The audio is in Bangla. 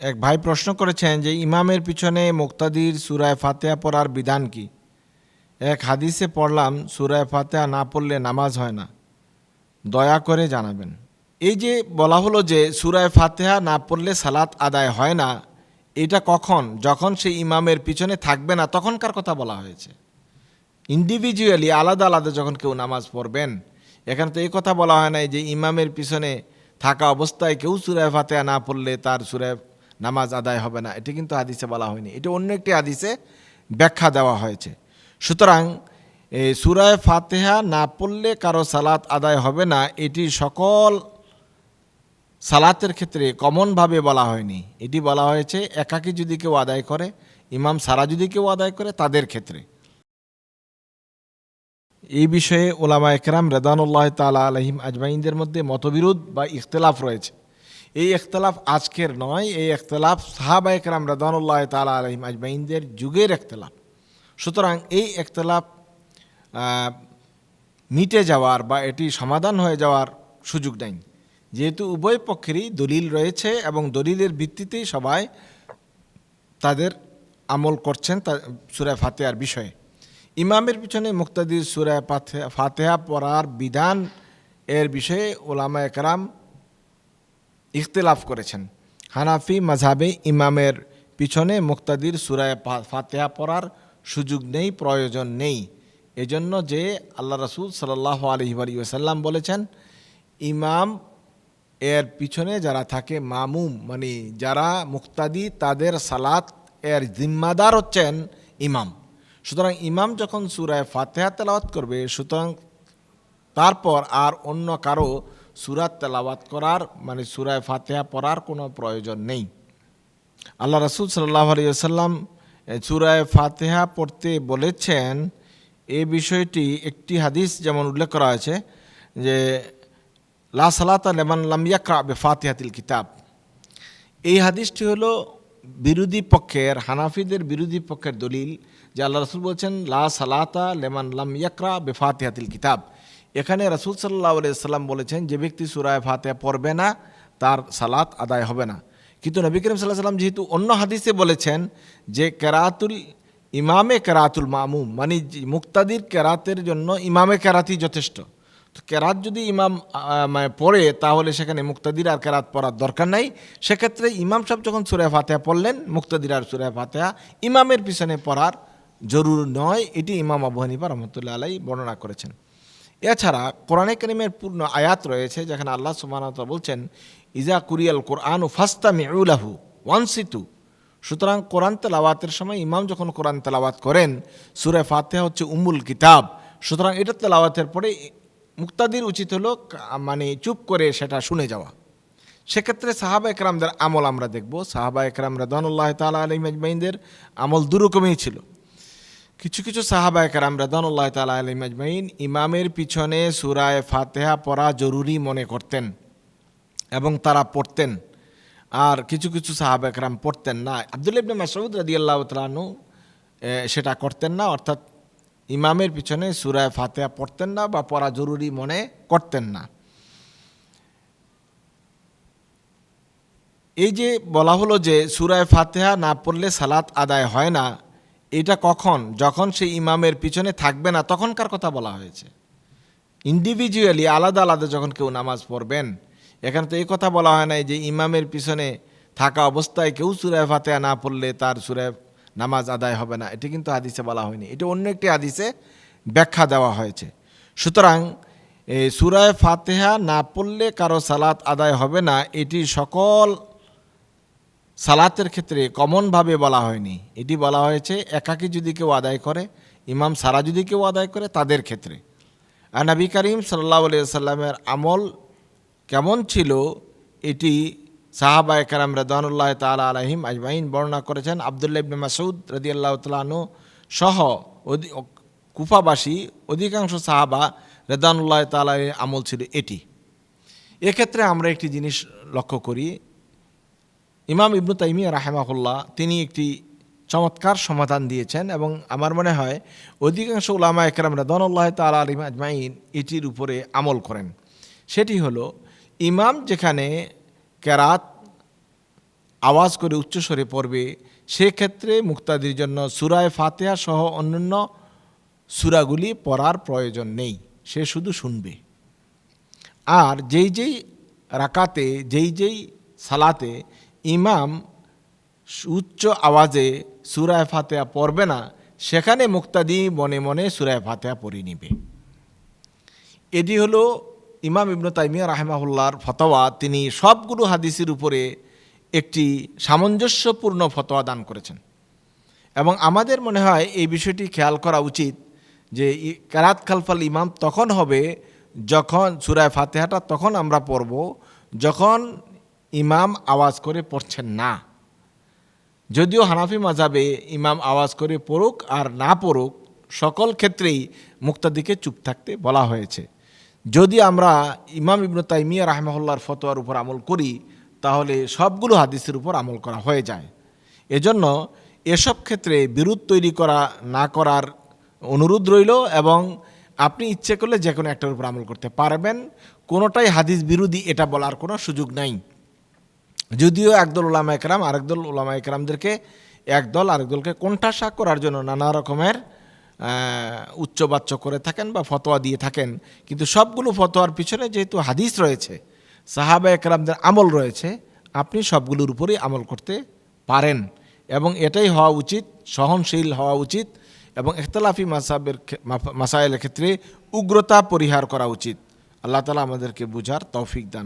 এক ভাই প্রশ্ন করেছেন যে ইমামের পিছনে মুক্তাদির সুরায় ফাতেহা পড়ার বিধান কি? এক হাদিসে পড়লাম সুরায় ফাতেহা না পড়লে নামাজ হয় না। দয়া করে জানাবেন। এই যে বলা হলো যে সুরায় ফাতেহা না পড়লে সালাত আদায় হয় না, এটা কখন? যখন সে ইমামের পিছনে থাকবে না, তখনকার কথা বলা হয়েছে। ইন্ডিভিজুয়ালি আলাদা আলাদা যখন কেউ নামাজ পড়বেন, এখানে তো এই কথা বলা হয় নাই যে ইমামের পিছনে থাকা অবস্থায় কেউ সুরায় ফাতেহা না পড়লে তার সুরায় নামাজ আদায় হবে না। এটি কিন্তু হাদিসে বলা হয়নি। এটি অন্য একটি হাদিসে ব্যাখ্যা দেওয়া হয়েছে। সুতরাং সুরায় ফাতেহা না পড়লে কারও সালাত আদায় হবে না, এটি সকল সালাতের ক্ষেত্রে কমনভাবে বলা হয়নি। এটি বলা হয়েছে, একাকী যদি কেউ আদায় করে, ইমাম সারা যদি কেউ আদায় করে, তাদের ক্ষেত্রে। এই বিষয়ে ওলামা একরাম রেদানুল্লাহ তালা আলহিম আজমাইনদের মধ্যে মতবিরোধ বা ইখতলাফ রয়েছে। এই ইখতলাফ আজকের নয় এই ইখতলাফ সাহাবা একরাম রেদানুল্লাহ তালা আলহিম আজমাইনদের যুগের ইখতলাফ। সুতরাং এই আহ, মিটে যাওয়ার বা এটি সমাধান হয়ে যাওয়ার সুযোগ নেই। যেহেতু উভয় পক্ষেরই দলিল রয়েছে এবং দলিলের ভিত্তিতেই সবাই তাদের আমল করছেন তা সুরায় ফাতেহার বিষয়ে। ইমামের পিছনে মুক্তাদির সুরায় ফাতে- ফাতেহা পড়ার বিধান এর বিষয়ে ওলামা একরাম ইখতলাফ করেছেন। হানাফি মাঝাবে ইমামের পিছনে মুক্তাদির সুরায় ফাতেহা পড়ার সুযোগ নেই, প্রয়োজন নেই। এজন্য যে আল্লাহ রসুল সাল্লাহ আলহি ওসাল্লাম বলেছেন, ইমাম এর পিছনে যারা থাকে, মামুম মানে যারা মুক্তাদি তাদের সালাত এর জিম্মাদার হচ্ছেন ইমাম। সুতরাং ইমাম যখন সুরায় ফাতেহা তেলাওয়াত করবে, সুতরাং তারপর আর অন্য কারও সুরাত তেলাওয়াত করার মানে সুরায় ফাতেহা পড়ার কোনো প্রয়োজন নেই। আল্লাহ রসুল সাল্লাহ আলিয়াল্লাম সুরায় ফাতেহা পড়তে বলেছেন, এ বিষয়টি একটি হাদিস যেমন উল্লেখ করা হয়েছে যে, লা সালাতা লেমান লামিয়াকরা বে ফাতিহাতিল কিতাব। এই হাদিসটি হলো বিরোধী পক্ষের, হানাফিদের বিরোধী পক্ষের দলিল যে আল্লাহ রসুল বলছেন, লা সালাতা লেমান লাম ইয়াকরা বে ফাতিহাতিল কিতাব। এখানে রসুল সাল্লাহ সাল্লাম বলেছেন, যে ব্যক্তি সুরায় ফাতেহা পড়বে না, তার সালাত আদায় হবে না। কিন্তু নবী করিম সাল্লাহ সাল্লাম যেহেতু অন্য হাদিসে বলেছেন যে কেরাতুল ইমামে কেরাতুল মামুম মানে মুক্তাদির কেরাতের জন্য ইমামে কেরাতই যথেষ্ট। তো কেরাত যদি ইমাম মানে পড়ে, তাহলে সেখানে মুক্তাদির আর কেরাত পড়ার দরকার নাই। সেক্ষেত্রে ইমাম সাহেব যখন সুরে ফাতেহা পড়লেন, মুক্তাদির আর সুরে ফাতেহা ইমামের পিছনে পড়ার জরুর নয়। এটি ইমাম আবু হানিফা রহমতুল্লাহ আলাই বর্ণনা করেছেন। এছাড়া কোরআনে করিমের পূর্ণ আয়াত রয়েছে যেখানে আল্লাহ সুমানত বলছেন ইজা কুরিয়াল কোরআন ও ফাস্তা মেউলাহু ওয়ানসিতু। সুতরাং কোরআন তেলাওয়াতের সময় ইমাম যখন কোরআন তেলাওয়াত করেন, সুরে ফাতেহা হচ্ছে উমুল কিতাব। সুতরাং এটা তেলাওয়াতের পরে মুক্তাদির উচিত হলো মানে চুপ করে সেটা শুনে যাওয়া। সেক্ষেত্রে সাহাবা একরামদের আমল আমরা দেখব। সাহাবা একরাম রদানুল্লাহ তালা আলী মাজমাইনদের আমল দুরকমই ছিল। কিছু কিছু সাহাবা একরাম রদানুল্লাহ তালা আলী মাজমাইন ইমামের পিছনে সুরায় ফাতেহা পড়া জরুরি মনে করতেন এবং তারা পড়তেন। আর কিছু কিছু সাহাবা একরাম পড়তেন না। আবদুল ইবনে মাসউদ রাদিয়াল্লাহু তাআলাহু সেটা করতেন না। অর্থাৎ ইমামের পিছনে সুরায় ফাতেহা পড়তেন না বা পড়া জরুরি মনে করতেন না। এই যে বলা হলো যে সুরায় ফাতেহা না পড়লে সালাত আদায় হয় না এটা কখন? যখন সে ইমামের পিছনে থাকবে না তখনকার কথা বলা হয়েছে? ইন্ডিভিজুয়ালি আলাদা আলাদা যখন কেউ নামাজ পড়বেন, এখানে তো এই কথা বলা হয় নাই যে ইমামের পিছনে থাকা অবস্থায় কেউ সুরায় ফাতেহা না পড়লে তার সুরায় নামাজ আদায় হবে না। এটি কিন্তু হাদিসে বলা হয়নি। এটা অন্য একটি হাদিসে ব্যাখ্যা দেওয়া হয়েছে। সুতরাং সুরায় ফাতেহা না পড়লে কারও সালাত আদায় হবে না, এটি সকল সালাতের ক্ষেত্রে কমনভাবে বলা হয়নি। এটি বলা হয়েছে, একাকী যদি কেউ আদায় করে, ইমাম সারা যদি কেউ আদায় করে, তাদের ক্ষেত্রে। আর নবী করিম সাল্লাহ সাল্লামের আমল কেমন ছিল, এটি সাহাবা একরাম রদানুল্লাহ তালা আলহিম আজমাইন বর্ণনা করেছেন। আবদুল্লাহ ইবনে মাসুদ রদিয়াল্লাহ তালানু সহ কুফাবাসী, অধিকাংশ সাহাবা রেদানুল্লাহ তালার আমল ছিল এটি। এক্ষেত্রে আমরা একটি জিনিস লক্ষ্য করি ইমাম ইবনু তাইমিয়া রাহেমাহুল্লাহ তিনি একটি চমৎকার সমাধান দিয়েছেন এবং আমার মনে হয় অধিকাংশ উলামা একরাম রদানুল্লাহ তালা আলিম আজমাইন এটির উপরে আমল করেন। সেটি হলো, ইমাম যেখানে কেরাত আওয়াজ করে উচ্চস্বরে পড়বে, সেক্ষেত্রে মুক্তাদির জন্য সুরায় ফাতেহা সহ অন্যান্য সুরাগুলি পড়ার প্রয়োজন নেই, সে শুধু শুনবে। আর যেই যেই রাকাতে, যেই যেই সালাতে ইমাম উচ্চ আওয়াজে সুরায় ফাতেহা পড়বে না, সেখানে মুক্তাদি মনে মনে সুরায় ফাতেহা পড়ে নিবে। এটি হলো ইমাম ইবনু তাইমিয়া রাহেমাহুল্লার ফতোয়া। তিনি সবগুলো হাদিসের উপরে একটি সামঞ্জস্যপূর্ণ ফতোয়া দান করেছেন। এবং আমাদের মনে হয় এই বিষয়টি খেয়াল করা উচিত যে কেরাত খালফাল ইমাম তখন হবে যখন সুরায় ফাতেহাটা তখন আমরা পড়ব, যখন ইমাম আওয়াজ করে পড়ছেন না। যদিও হানাফি মাজাবে ইমাম আওয়াজ করে পড়ুক আর না পড়ুক, সকল ক্ষেত্রেই মুক্তাদিকে চুপ থাকতে বলা হয়েছে। যদি আমরা ইমাম ইবনু তাইমিয়া রাহমাহুল্লার ফতোয়ার উপর আমল করি, তাহলে সবগুলো হাদিসের উপর আমল করা হয়ে যায়। এজন্য এসব ক্ষেত্রে বিরোধ তৈরি করা, না করার অনুরোধ রইল এবং আপনি ইচ্ছে করলে যে কোনো একটার উপর আমল করতে পারবেন। কোনোটাই হাদিস বিরোধী, এটা বলার কোনো সুযোগ নাই। যদিও একদল ওলামা একরাম, আরেকদল ওলামা একরামদেরকে একদল আরেক দলকে কোণঠাসা করার জন্য নানা রকমের উচ্চবাচ্য করে থাকেন বা ফতোয়া দিয়ে থাকেন। কিন্তু সবগুলো ফতোয়ার পিছনে যেহেতু হাদিস রয়েছে, সাহাবা একরামদের আমল রয়েছে, আপনি সবগুলোর উপরেই আমল করতে পারেন। এবং এটাই হওয়া উচিত, সহনশীল হওয়া উচিত এবং ইখতলাফি মাসাবের মাসাইলের ক্ষেত্রে উগ্রতা পরিহার করা উচিত। আল্লাহ তালা আমাদেরকে বুঝার তৌফিক দান